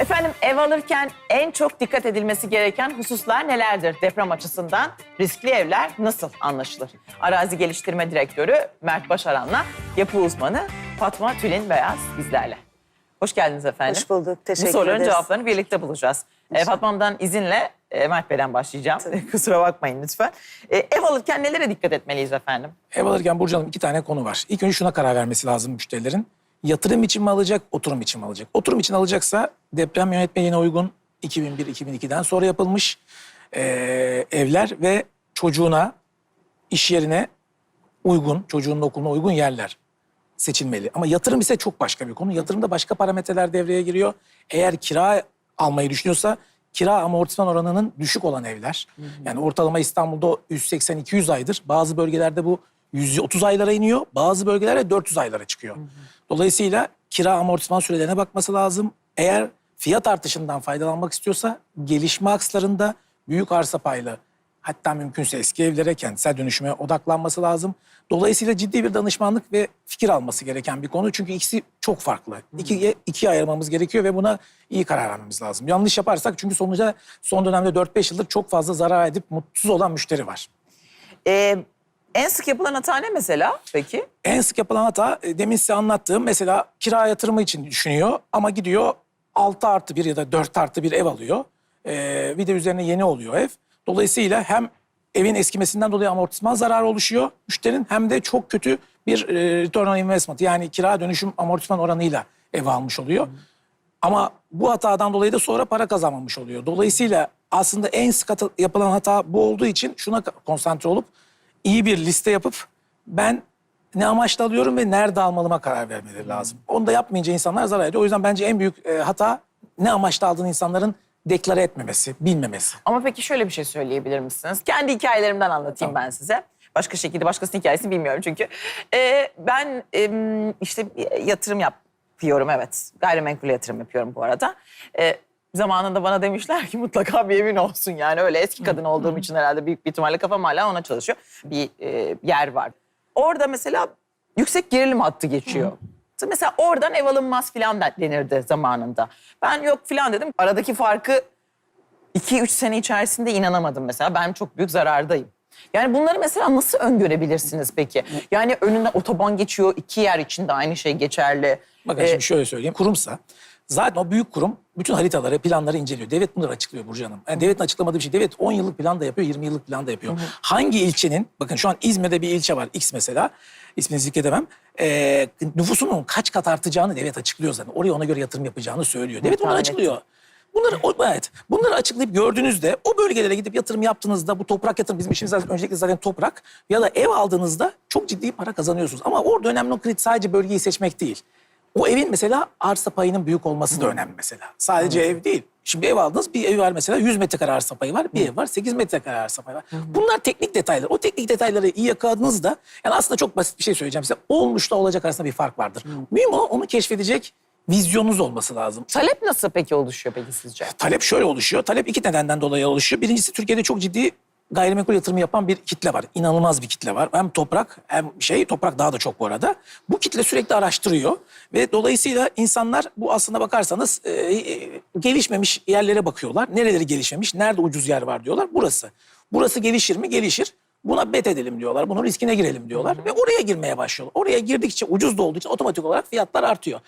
Efendim ev alırken en çok dikkat edilmesi gereken hususlar nelerdir deprem açısından? Riskli evler nasıl anlaşılır? Arazi Geliştirme Direktörü Mert Başaran'la yapı uzmanı Fatma Tülin Beyaz bizlerle. Hoş geldiniz efendim. Hoş bulduk, teşekkür Bu soruların ederiz. cevaplarını birlikte bulacağız. E, Fatma'mdan izinle e, Mert Bey'den başlayacağım. Kusura bakmayın lütfen. E, ev alırken nelere dikkat etmeliyiz efendim? Ev alırken Burcu Hanım iki tane konu var. İlk önce şuna karar vermesi lazım müşterilerin. Yatırım için mi alacak, oturum için mi alacak? Oturum için alacaksa deprem yönetmeliğine uygun 2001-2002'den sonra yapılmış eee, evler ve çocuğuna, iş yerine uygun, çocuğunun okuluna uygun yerler seçilmeli. Ama yatırım ise çok başka bir konu. Yatırımda başka parametreler devreye giriyor. Eğer kira almayı düşünüyorsa kira amortisman oranının düşük olan evler. Yani ortalama İstanbul'da o 180-200 aydır. Bazı bölgelerde bu 130 aylara iniyor. Bazı bölgelerde 400 aylara çıkıyor. Dolayısıyla kira amortisman sürelerine bakması lazım. Eğer fiyat artışından faydalanmak istiyorsa gelişme akslarında büyük arsa paylı hatta mümkünse eski evlere kentsel dönüşüme odaklanması lazım. Dolayısıyla ciddi bir danışmanlık ve fikir alması gereken bir konu. Çünkü ikisi çok farklı. İkiye, ikiye ayırmamız gerekiyor ve buna iyi karar vermemiz lazım. Yanlış yaparsak çünkü sonuçta son dönemde 4-5 yıldır çok fazla zarar edip mutsuz olan müşteri var. E, en sık yapılan hata ne mesela peki? En sık yapılan hata e, demin size anlattığım mesela kira yatırımı için düşünüyor ama gidiyor 6 artı 1 ya da 4 artı 1 ev alıyor. Ee, bir de üzerine yeni oluyor ev. Dolayısıyla hem evin eskimesinden dolayı amortisman zararı oluşuyor müşterinin hem de çok kötü bir e, return on investment yani kira dönüşüm amortisman oranıyla ev almış oluyor. Ama bu hatadan dolayı da sonra para kazanmamış oluyor. Dolayısıyla aslında en sık yapılan hata bu olduğu için şuna konsantre olup iyi bir liste yapıp ben ne amaçla alıyorum ve nerede almalıma karar vermeleri lazım. Onu da yapmayınca insanlar zarar ediyor. O yüzden bence en büyük e, hata ne amaçla aldığını insanların deklare etmemesi, bilmemesi. Ama peki şöyle bir şey söyleyebilir misiniz? Kendi hikayelerimden anlatayım ben size. Başka şekilde başkasının hikayesini bilmiyorum çünkü. Ee, ben em, işte yatırım yapıyorum evet. Gayrimenkul yatırım yapıyorum bu arada. Ee, zamanında bana demişler ki mutlaka bir evin olsun yani öyle eski kadın olduğum için herhalde büyük bir ihtimalle kafam hala ona çalışıyor. Bir e, yer var. Orada mesela yüksek gerilim hattı geçiyor. Mesela oradan ev alınmaz filan da- denirdi zamanında. Ben yok filan dedim. Aradaki farkı 2-3 sene içerisinde inanamadım mesela. Ben çok büyük zarardayım. Yani bunları mesela nasıl öngörebilirsiniz peki? Yani önünden otoban geçiyor, iki yer içinde aynı şey geçerli. Bakın Ee, şimdi şöyle söyleyeyim. Kurumsa zaten o büyük kurum bütün haritaları, planları inceliyor. Devlet bunları açıklıyor Burcu Hanım. Yani devletin açıklamadığı bir şey. Devlet 10 yıllık plan da yapıyor, 20 yıllık plan da yapıyor. Hangi ilçenin, bakın şu an İzmir'de bir ilçe var, X mesela. İsmini zikredemem. Ee, nüfusunun kaç kat artacağını devlet açıklıyor zaten. Oraya ona göre yatırım yapacağını söylüyor. Devlet bunları açıklıyor. Bunları, o, evet, bunları açıklayıp gördüğünüzde o bölgelere gidip yatırım yaptığınızda bu toprak yatırım bizim işimiz zaten öncelikle zaten toprak ya da ev aldığınızda çok ciddi para kazanıyorsunuz. Ama orada önemli olan kriter sadece bölgeyi seçmek değil. O evin mesela arsa payının büyük olması da önemli mesela. Sadece ev değil. Şimdi ev aldınız bir ev var mesela 100 metrekare arsa payı var. Bir ev var 8 metrekare arsa payı var. Bunlar teknik detaylar. O teknik detayları iyi yakaladığınızda yani aslında çok basit bir şey söyleyeceğim size. Olmuşla olacak arasında bir fark vardır. Mühim olan onu keşfedecek vizyonunuz olması lazım. Talep nasıl peki oluşuyor peki sizce? Talep şöyle oluşuyor. Talep iki nedenden dolayı oluşuyor. Birincisi Türkiye'de çok ciddi gayrimenkul yatırımı yapan bir kitle var. İnanılmaz bir kitle var. Hem toprak hem şey toprak daha da çok bu arada. Bu kitle sürekli araştırıyor ve dolayısıyla insanlar bu aslında bakarsanız e, e, gelişmemiş yerlere bakıyorlar. Nereleri gelişmemiş, nerede ucuz yer var diyorlar. Burası. Burası gelişir mi? Gelişir. Buna bet edelim diyorlar. Bunun riskine girelim diyorlar ve oraya girmeye başlıyorlar. Oraya girdikçe ucuz da olduğu için otomatik olarak fiyatlar artıyor.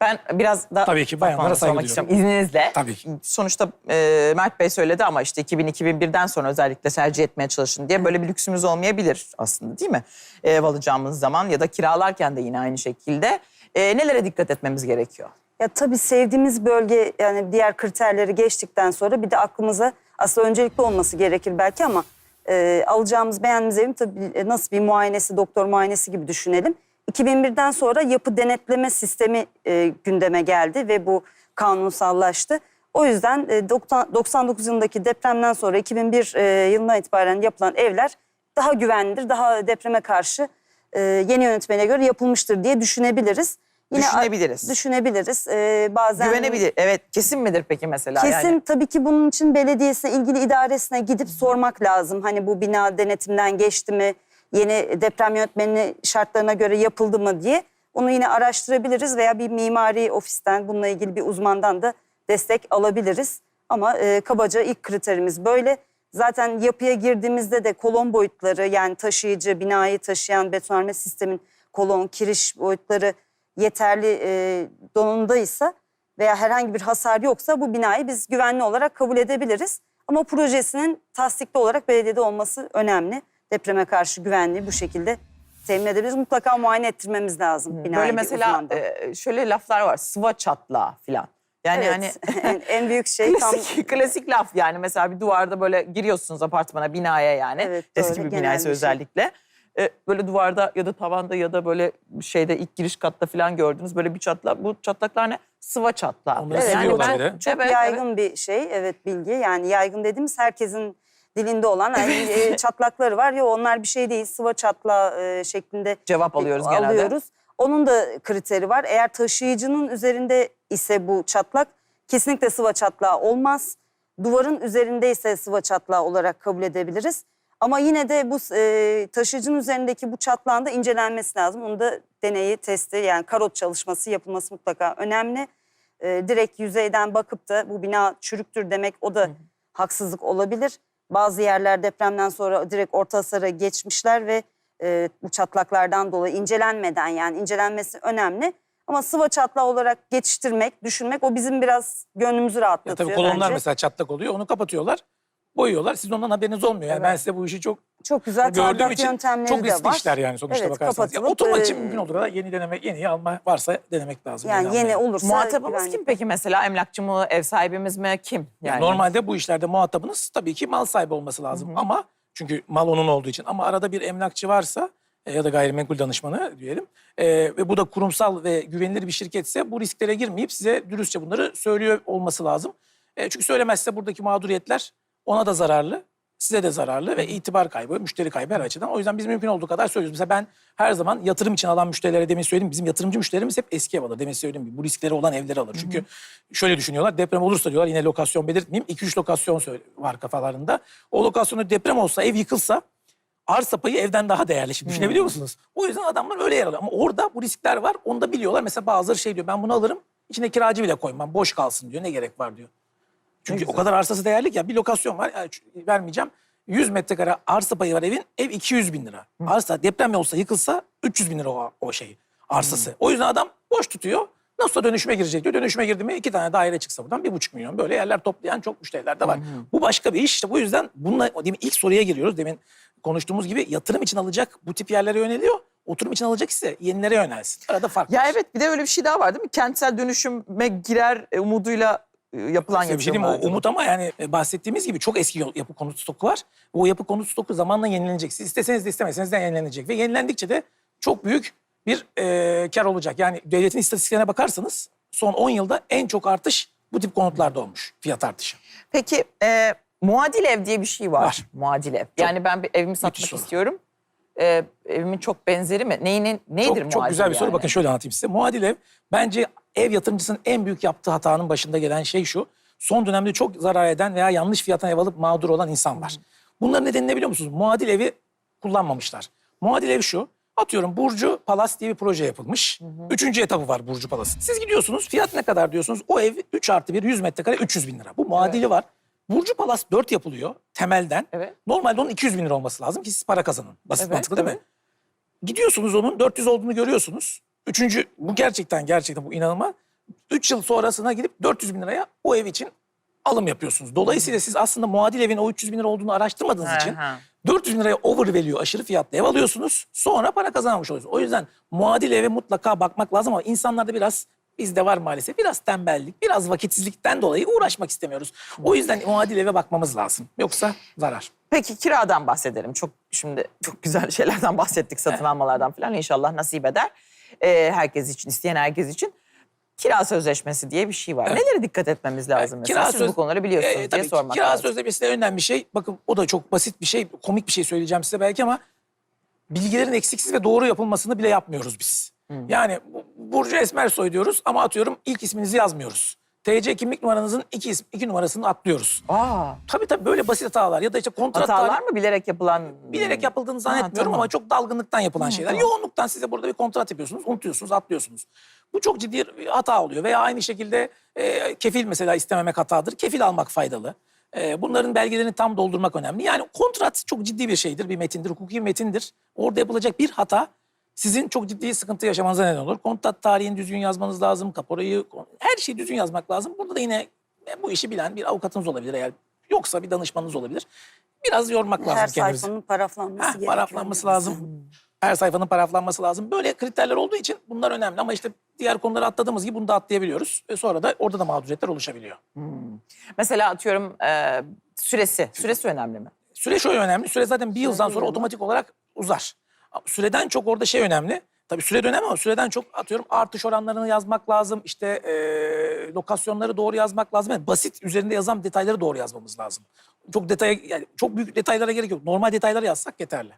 Ben biraz da Tabii ki, bayanlara saygı sormak duyuyorum. istiyorum izninizle. Tabii ki. Sonuçta e, Mert Bey söyledi ama işte 2000-2001'den sonra özellikle tercih etmeye çalışın diye böyle bir lüksümüz olmayabilir aslında değil mi? Ev alacağımız zaman ya da kiralarken de yine aynı şekilde. E, nelere dikkat etmemiz gerekiyor? Ya tabii sevdiğimiz bölge yani diğer kriterleri geçtikten sonra bir de aklımıza aslında öncelikli olması gerekir belki ama e, alacağımız beğendiğimiz evin tabii e, nasıl bir muayenesi, doktor muayenesi gibi düşünelim. 2001'den sonra yapı denetleme sistemi e, gündeme geldi ve bu kanunsallaştı. O yüzden e, 90 99 yılındaki depremden sonra 2001 e, yılından itibaren yapılan evler daha güvenlidir, daha depreme karşı e, yeni yönetmene göre yapılmıştır diye düşünebiliriz. Düşünebiliriz. Düşünebiliriz. Ee, bazen Güvenebilir. Evet kesin midir peki mesela? Kesin Yani? tabii ki bunun için belediyesine, ilgili idaresine gidip sormak lazım. Hani bu bina denetimden geçti mi? Yeni deprem yönetmeni şartlarına göre yapıldı mı diye. Onu yine araştırabiliriz veya bir mimari ofisten bununla ilgili bir uzmandan da destek alabiliriz. Ama e, kabaca ilk kriterimiz böyle. Zaten yapıya girdiğimizde de kolon boyutları yani taşıyıcı, binayı taşıyan betonarme sistemin kolon, kiriş boyutları yeterli e, donumdaysa veya herhangi bir hasar yoksa bu binayı biz güvenli olarak kabul edebiliriz. Ama projesinin tasdikli olarak belediyede olması önemli. Depreme karşı güvenliği bu şekilde temin edebiliriz. Mutlaka muayene ettirmemiz lazım binayı. Böyle mesela e, şöyle laflar var. Sıva çatlağı falan. Yani hani evet. en, en büyük şey tam klasik, klasik laf yani mesela bir duvarda böyle giriyorsunuz apartmana binaya yani Evet, eski doğru, bir binaysa bir şey. E, böyle duvarda ya da tavanda ya da böyle şeyde ilk giriş katta falan gördünüz böyle bir çatlak bu çatlaklar ne sıva çatlağı. Onları Evet, siliyorlar ben bir de. çok Evet, yaygın bir şey evet bilgi. Yani yaygın dediğimiz herkesin dilinde olan yani, e, çatlakları var. Yok onlar bir şey değil sıva çatlağı e, şeklinde Cevap alıyoruz genelde. alıyoruz. Onun da kriteri var. Eğer taşıyıcının üzerinde ise bu çatlak kesinlikle sıva çatlağı olmaz. Duvarın üzerinde ise sıva çatlağı olarak kabul edebiliriz. Ama yine de bu e, taşıyıcının üzerindeki bu çatlağın da incelenmesi lazım. Onun da deneyi, testi yani karot çalışması yapılması mutlaka önemli. E, direkt yüzeyden bakıp da bu bina çürüktür demek o da haksızlık olabilir. Bazı yerler depremden sonra direkt orta hasara geçmişler ve e, bu çatlaklardan dolayı incelenmeden yani incelenmesi önemli. Ama sıva çatlağı olarak geçiştirmek, düşünmek o bizim biraz gönlümüzü Ya rahatlatıyor tabii kolonlar bence. mesela çatlak oluyor. Onu kapatıyorlar. Boyuyorlar. Sizin ondan haberiniz olmuyor. Yani ben size bu işi çok Çok güzel gördüğüm için yöntemleri çok de riskli var. işler yani sonuçta Evet, bakarsanız. Ya, kapatılıp, oturmak e, için mümkün olduğu kadar yeni denemek, yeni alma varsa denemek lazım. Yani yeni olursa Muhatabımız güvenlik. kim peki mesela emlakçı mı ev sahibimiz mi kim? Yani normalde bu işlerde muhatabınız tabii ki mal sahibi olması lazım. Ama çünkü mal onun olduğu için. Ama arada bir emlakçı varsa e, ya da gayrimenkul danışmanı diyelim. e, ve bu da kurumsal ve güvenilir bir şirketse bu risklere girmeyip size dürüstçe bunları söylüyor olması lazım. E, çünkü söylemezse buradaki mağduriyetler ona da zararlı, size de zararlı ve itibar kaybı, müşteri kaybı her açıdan. O yüzden biz mümkün olduğu kadar söylüyoruz. Mesela ben her zaman yatırım için alan müşterilere demin söyledim. Bizim yatırımcı müşterimiz hep eski ev alır. Demin söyledim bu riskleri olan evleri alır. Çünkü şöyle düşünüyorlar deprem olursa diyorlar yine lokasyon belirtmeyeyim. 2-3 lokasyon var kafalarında. O lokasyonda deprem olsa ev yıkılsa arsa payı evden daha değerli. Şimdi düşünebiliyor musunuz? O yüzden adamlar öyle yer alıyor. Ama orada bu riskler var. Onu da biliyorlar. Mesela bazıları şey diyor ben bunu alırım. içine kiracı bile koymam. Boş kalsın diyor. Ne gerek var diyor. Çünkü o kadar arsası değerli ki ya bir lokasyon var. ya vermeyeceğim. 100 metrekare arsa payı var evin. Ev 200 bin lira. Arsa deprem olsa yıkılsa 300 bin lira o, o şey arsası. O yüzden adam boş tutuyor. Nasılsa dönüşüme girecek diyor. Dönüşüme girdi mi iki tane daire çıksa buradan bir buçuk milyon. Böyle yerler toplayan çok müşteriler de var. Bu başka bir iş. İşte bu yüzden bununla demin ilk soruya giriyoruz. Demin konuştuğumuz gibi yatırım için alacak bu tip yerlere yöneliyor. Oturum için alacak ise yenilere yönelsin. Arada fark Ya var. evet bir de öyle bir şey daha var değil mi? Kentsel dönüşüme girer e, umuduyla yapılan Size bir şey. O umut ama yani e, bahsettiğimiz gibi çok eski yapı konut stoku var. O yapı konut stoku zamanla yenilenecek. Siz isteseniz de istemeseniz de yenilenecek. Ve yenilendikçe de çok büyük bir e, kar olacak. Yani devletin istatistiklerine bakarsanız son 10 yılda en çok artış bu tip konutlarda olmuş. Fiyat artışı. Peki e, muadil ev diye bir şey var. Var. Muadil ev. Yani ben bir evimi satmak soru. istiyorum. E, evimin çok benzeri mi? Neyinin nedir Çok, muadil çok güzel bir soru. yani? Bakın şöyle anlatayım size. Muadil ev bence ev yatırımcısının en büyük yaptığı hatanın başında gelen şey şu. Son dönemde çok zarar eden veya yanlış fiyatına ev alıp mağdur olan insan var. Bunların nedeni ne biliyor musunuz? Muadil evi kullanmamışlar. Muadil ev şu. Atıyorum Burcu Palas diye bir proje yapılmış. Üçüncü etabı var Burcu Palas'ın. Siz gidiyorsunuz fiyat ne kadar diyorsunuz? O ev 3 artı 1 100 metrekare 300 bin lira. Bu muadili var. Burcu Palas 4 yapılıyor temelden. Evet. Normalde onun 200 bin lira olması lazım ki siz para kazanın. Basit Evet, mantıklı değil mi? tabii. Gidiyorsunuz onun 400 olduğunu görüyorsunuz. Üçüncü, bu gerçekten gerçekten bu inanılmaz. Üç yıl sonrasına gidip 400 bin liraya o ev için alım yapıyorsunuz. Dolayısıyla siz aslında muadil evin o 300 bin lira olduğunu araştırmadığınız Hı için hı. 400 bin liraya over value aşırı fiyatla ev alıyorsunuz. Sonra para kazanmış oluyorsunuz. O yüzden muadil eve mutlaka bakmak lazım ama insanlarda biraz bizde var maalesef biraz tembellik, biraz vakitsizlikten dolayı uğraşmak istemiyoruz. O yüzden muadil eve bakmamız lazım. Yoksa zarar. Peki kiradan bahsedelim. Çok şimdi çok güzel şeylerden bahsettik satın almalardan falan. İnşallah nasip eder. E, herkes için, isteyen herkes için. Kira sözleşmesi diye bir şey var. Nelere dikkat etmemiz lazım mesela? Siz söz- bu konuları biliyorsunuz Ee, diye ki sormak Kira lazım. sözleşmesinde önemli bir şey. Bakın o da çok basit bir şey, komik bir şey söyleyeceğim size belki ama bilgilerin eksiksiz ve doğru yapılmasını bile yapmıyoruz biz. Yani bu- Burcu Esmersoy diyoruz ama atıyorum ilk isminizi yazmıyoruz. TC kimlik numaranızın iki, ism, iki numarasını atlıyoruz. Aa, Tabii tabii böyle basit hatalar ya da işte kontrat hatalar tarihi- mı bilerek yapılan? bilerek yapıldığını zannetmiyorum tamam. ama çok dalgınlıktan yapılan şeyler. tamam. Yoğunluktan size burada bir kontrat yapıyorsunuz, unutuyorsunuz, atlıyorsunuz. Bu çok ciddi bir hata oluyor veya aynı şekilde e, kefil mesela istememek hatadır. Kefil almak faydalı. E, bunların belgelerini tam doldurmak önemli. Yani kontrat çok ciddi bir şeydir, bir metindir, hukuki bir metindir. Orada yapılacak bir hata sizin çok ciddi sıkıntı yaşamanıza neden olur. Kontrat tarihini düzgün yazmanız lazım, kaporayı, her şeyi düzgün yazmak lazım. Burada da yine e, bu işi bilen bir avukatınız olabilir eğer yoksa bir danışmanınız olabilir. Biraz yormak lazım Her kendinizi. sayfanın paraflanması Heh, gerekiyor. paraflanması lazım. Her sayfanın paraflanması lazım. Böyle kriterler olduğu için bunlar önemli ama işte diğer konuları atladığımız gibi bunu da atlayabiliyoruz. Ve sonra da orada da mağduriyetler oluşabiliyor. Mesela atıyorum e, süresi. Süresi önemli mi? Süre şöyle önemli. Süre zaten bir yıldan sonra otomatik olarak uzar. Süreden çok orada şey önemli. Tabii süre de önemli ama süreden çok atıyorum artış oranlarını yazmak lazım. İşte e, lokasyonları doğru yazmak lazım. Yani basit üzerinde yazan detayları doğru yazmamız lazım. Çok detaya yani çok büyük detaylara gerek yok. Normal detayları yazsak yeterli.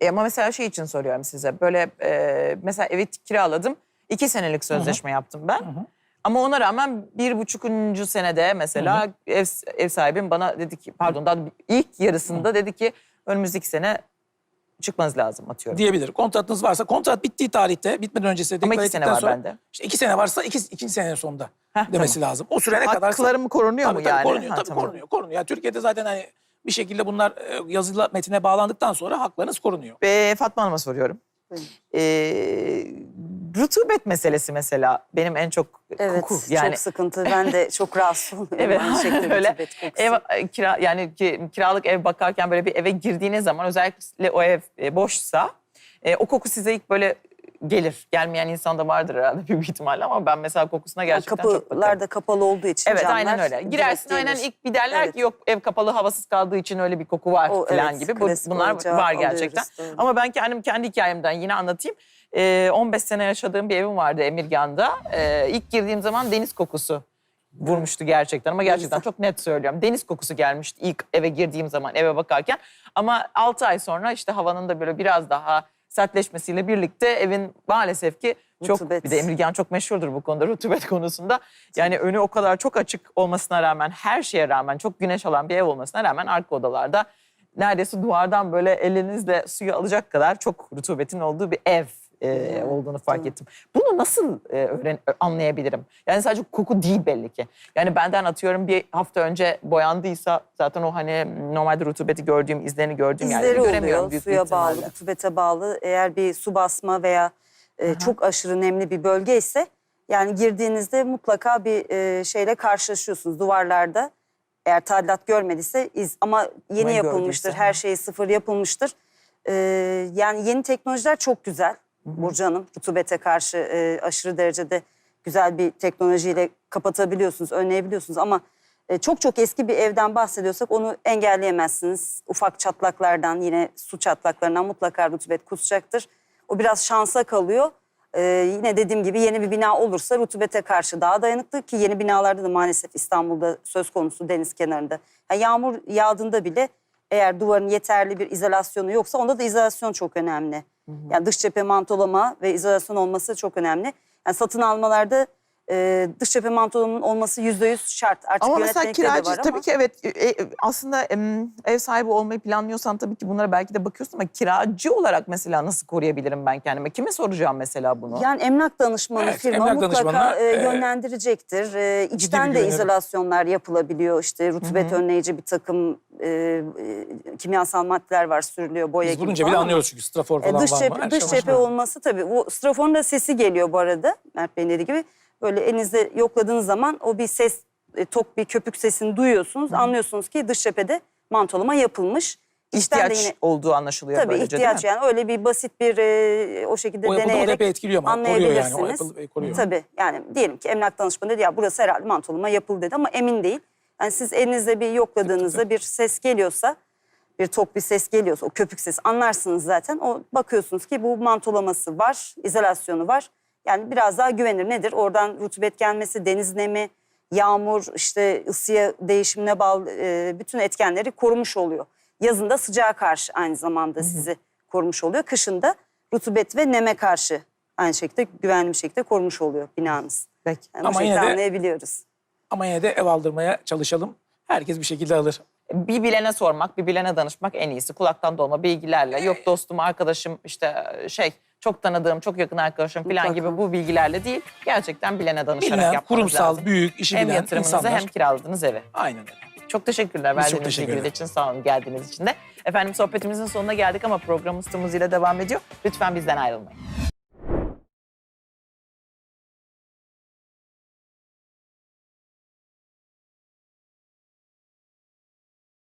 E, ama mesela şey için soruyorum size. Böyle e, mesela evi kiraladım. iki senelik sözleşme yaptım ben. Ama ona rağmen bir buçukuncu senede mesela ev, ev sahibim bana dedi ki pardon daha ilk yarısında dedi ki önümüzdeki sene çıkmanız lazım atıyorum. diyebilir. Kontratınız varsa kontrat bittiği tarihte bitmeden önce size Ama iki sene var sonra, bende. İşte iki sene varsa iki, ikinci senenin sonunda Heh, demesi lazım. O süre ne kadar Haklarım korunuyor tabii, mu tabii, yani? Korunuyor, Ha, tabii tamam. korunuyor, korunuyor. Yani Türkiye'de zaten hani bir şekilde bunlar e, yazılı metine bağlandıktan sonra haklarınız korunuyor. Ve Fatma Hanım'a soruyorum. Buyurun. Rutubet meselesi mesela benim en çok Evet koku. Yani çok sıkıntı. Ben de çok rahatsız oluyorum. Evet, aynı şekilde öyle. rutubet kokusu. Ev e, kira yani ki, kiralık ev bakarken böyle bir eve girdiğiniz zaman özellikle o ev e, boşsa e, o koku size ilk böyle gelir. Gelmeyen insan da vardır herhalde büyük ihtimalle ama ben mesela kokusuna Yani gerçekten çok kapılar da kapalı olduğu için Evet camlar aynen öyle. Girersin aynen ilk bir derler Evet. ki yok ev kapalı havasız kaldığı için öyle bir koku var O, falan evet, gibi. Bu, bunlar var alıyoruz, gerçekten. doğru. Ama ben kendim kendi hikayemden yine anlatayım. Ee, 15 sene yaşadığım bir evim vardı Emirgan'da. Ee, ilk girdiğim zaman deniz kokusu vurmuştu gerçekten ama gerçekten çok net söylüyorum. Deniz kokusu gelmişti ilk eve girdiğim zaman eve bakarken. Ama 6 ay sonra işte havanın da böyle biraz daha sertleşmesiyle birlikte evin maalesef ki çok Rutubet. bir de Emirgan çok meşhurdur bu konuda rutubet konusunda. Yani önü o kadar çok açık olmasına rağmen her şeye rağmen çok güneş alan bir ev olmasına rağmen arka odalarda neredeyse duvardan böyle elinizle suyu alacak kadar çok rutubetin olduğu bir ev e, olduğunu fark ettim. Bunu nasıl e, öğren anlayabilirim? Yani sadece koku değil belli ki. Yani benden atıyorum bir hafta önce boyandıysa zaten o hani normalde rutubeti gördüğüm, izlerini gördüğüm yerleri İzleri göremiyorum oluyor büyük suya bağlı, rutubete bağlı. Eğer bir su basma veya e, çok aşırı nemli bir bölge ise yani girdiğinizde mutlaka bir e, şeyle karşılaşıyorsunuz duvarlarda. Eğer tadilat görmediyse iz ama yeni Ama yapılmıştır, gördüyse, her şey sıfır yapılmıştır. E, yani yeni teknolojiler çok güzel Burcu Hanım. Rutubete karşı e, aşırı derecede güzel bir teknolojiyle kapatabiliyorsunuz, önleyebiliyorsunuz ama e, çok çok eski bir evden bahsediyorsak onu engelleyemezsiniz. Ufak çatlaklardan yine su çatlaklarından mutlaka rutubet kusacaktır. O biraz şansa kalıyor. E, yine dediğim gibi yeni bir bina olursa rutubete karşı daha dayanıklı ki yeni binalarda da maalesef İstanbul'da söz konusu deniz kenarında. Yani yağmur yağdığında bile eğer duvarın yeterli bir izolasyonu yoksa onda da izolasyon çok önemli. Yani dış cephe mantolama ve izolasyon olması çok önemli. Yani satın almalarda e, dış cephe mantolamanın olması yüzde yüz şart. Artık Ama mesela kiracı var tabii ama. ki evet e, e, aslında em, ev sahibi olmayı planlıyorsan tabii ki bunlara belki de bakıyorsun ama kiracı olarak mesela nasıl koruyabilirim ben kendime? Kime soracağım mesela bunu? Yani emlak danışmanı Evet, firma emlak mutlaka e, e, yönlendirecektir. E, içten de izolasyonlar yapılabiliyor. İşte rutubet önleyici bir takım e, e, kimyasal maddeler var sürülüyor boya Biz gibi bulunca falan bile anlıyoruz çünkü strafor E, falan dış var cephe, mı? Her dış şey cephe olması tabii. O straforun da sesi geliyor bu arada. Mert Bey'in dediği gibi. Böyle elinizde yokladığınız zaman o bir ses, e, tok bir köpük sesini duyuyorsunuz. Anlıyorsunuz ki dış cephede mantolama yapılmış. İçten de İhtiyaç yine olduğu anlaşılıyor tabii böylece ihtiyaç değil mi? yani öyle bir basit bir e, o şekilde O yapıldı o da deneyerek epey etkiliyor ama koruyor yani. O anlayabilirsiniz. yapıldı ve koruyor. Tabii yani diyelim ki emlak danışmanı dedi ya burası herhalde mantolama yapıldı dedi ama emin değil. Yani siz elinizde bir yokladığınızda bir ses geliyorsa bir tok bir ses geliyorsa o köpük ses anlarsınız zaten. O bakıyorsunuz ki bu mantolaması var, izolasyonu var. Yani biraz daha güvenir nedir? Oradan rutubet gelmesi, deniz nemi, yağmur, işte ısıya değişimine bağlı e, bütün etkenleri korumuş oluyor. Yazında sıcağa karşı aynı zamanda sizi korumuş oluyor. Kışında rutubet ve neme karşı aynı şekilde güvenli bir şekilde korumuş oluyor binanız. Peki. Yani Ama yine de- anlayabiliyoruz. Ama yine de ev aldırmaya çalışalım. Herkes bir şekilde alır. Bir bilene sormak, bir bilene danışmak en iyisi. Kulaktan dolma bilgilerle. Yok dostum, arkadaşım işte şey çok tanıdığım, çok yakın arkadaşım falan Mutlaka. gibi bu bilgilerle değil. Gerçekten bilene danışarak Bilinen, yapmanız kurumsal, lazım. büyük, işi hem bilen yatırımınızı insanlar. hem kiraladığınız evi. Aynen öyle. Çok teşekkürler çok verdiğiniz teşekkür bilgiler ederiz. için. Sağ olun geldiğiniz için de. Efendim sohbetimizin sonuna geldik ama programımız tımızıyla devam ediyor. Lütfen bizden ayrılmayın.